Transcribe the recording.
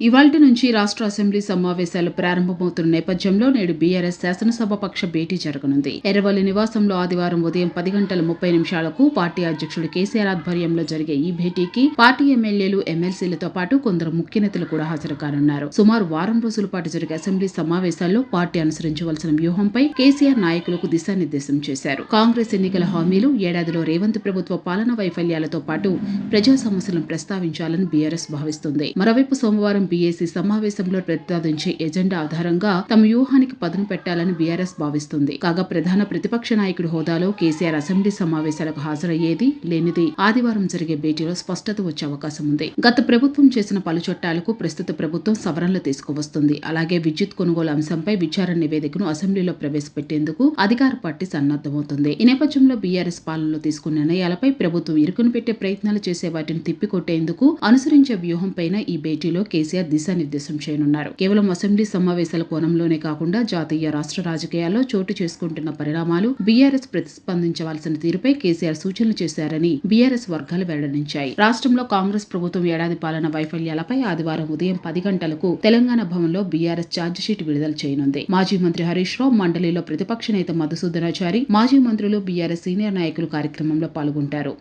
ఇవాల్టి నుంచి రాష్ట్ర అసెంబ్లీ సమావేశాలు ప్రారంభమవుతున్న నేపథ్యంలో నేడు బీఆర్ఎస్ శాసనసభ పక్ష భేటీ జరగనుంది. ఎర్రవల్లి నివాసంలో ఆదివారం ఉదయం పది గంటల ముప్పై నిమిషాలకు పార్టీ అధ్యక్షుడు కేసీఆర్ ఆధ్వర్యంలో జరిగే ఈ భేటీకి పార్టీ ఎమ్మెల్యేలు ఎమ్మెల్సీలతో పాటు కొందరు ముఖ్య నేతలు కూడా హాజరు కానున్నారు. సుమారు వారం రోజుల పాటు జరిగే అసెంబ్లీ సమావేశాల్లో పార్టీ అనుసరించవలసిన వ్యూహంపై కేసీఆర్ నాయకులకు దిశానిర్దేశం చేశారు. కాంగ్రెస్ ఎన్నికల హామీలు ఏడాదిలో రేవంత్ ప్రభుత్వ పాలన వైఫల్యాలతో పాటు ప్రజా సమస్యలను ప్రస్తావించాలని బీఆర్ఎస్ భావిస్తుంది. మరోవైపు సోమవారం బీఏసీ సమావేశంలో ప్రతిపాదించే ఎజెండా ఆధారంగా తమ వ్యూహానికి పదును పెట్టాలని బీఆర్ఎస్ భావిస్తుంది. కాగా ప్రధాన ప్రతిపక్ష నాయకుడి హోదాలో కేసీఆర్ అసెంబ్లీ సమావేశాలకు హాజరయ్యేది లేనిది ఆదివారం జరిగే భేటీలో స్పష్టత వచ్చే అవకాశం ఉంది. గత ప్రభుత్వం చేసిన పలు చట్టాలకు ప్రస్తుత ప్రభుత్వం సవరణలు తీసుకువస్తుంది. అలాగే విద్యుత్ కొనుగోలు అంశంపై విచారణ నివేదికను అసెంబ్లీలో ప్రవేశపెట్టేందుకు అధికార పార్టీ సన్నద్దమవుతుంది ఈ నేపథ్యంలో బీఆర్ఎస్ పాలనలో తీసుకున్న నిర్ణయాలపై ప్రభుత్వం ఇరుకును పెట్టే ప్రయత్నాలు చేసే వాటిని తిప్పికొట్టేందుకు అనుసరించే వ్యూహంపైన ఈ భేటీలో కేసీఆర్ కేసీఆర్ దిశానిర్దేశం చేయనున్నారు. కేవలం అసెంబ్లీ సమావేశాల కోణంలోనే కాకుండా జాతీయ రాష్ట్ర రాజకీయాల్లో చోటు చేసుకుంటున్న పరిణామాలు బీఆర్ఎస్ ప్రతిస్పందించవలసిన తీరుపై కేసీఆర్ సూచనలు చేశారని బీఆర్ఎస్ వర్గాలు వెల్లడించాయి. రాష్ట్రంలో కాంగ్రెస్ ప్రభుత్వం ఏడాది పాలన వైఫల్యాలపై ఆదివారం ఉదయం పది గంటలకు తెలంగాణ భవన్లో బీఆర్ఎస్ ఛార్జిషీట్ విడుదల చేయనుంది. మాజీ మంత్రి హరీష్ రావు మండలిలో ప్రతిపక్ష నేత మధుసూదనాచారి మాజీ మంత్రులు బీఆర్ఎస్ సీనియర్ నాయకులు కార్యక్రమంలో పాల్గొంటారు.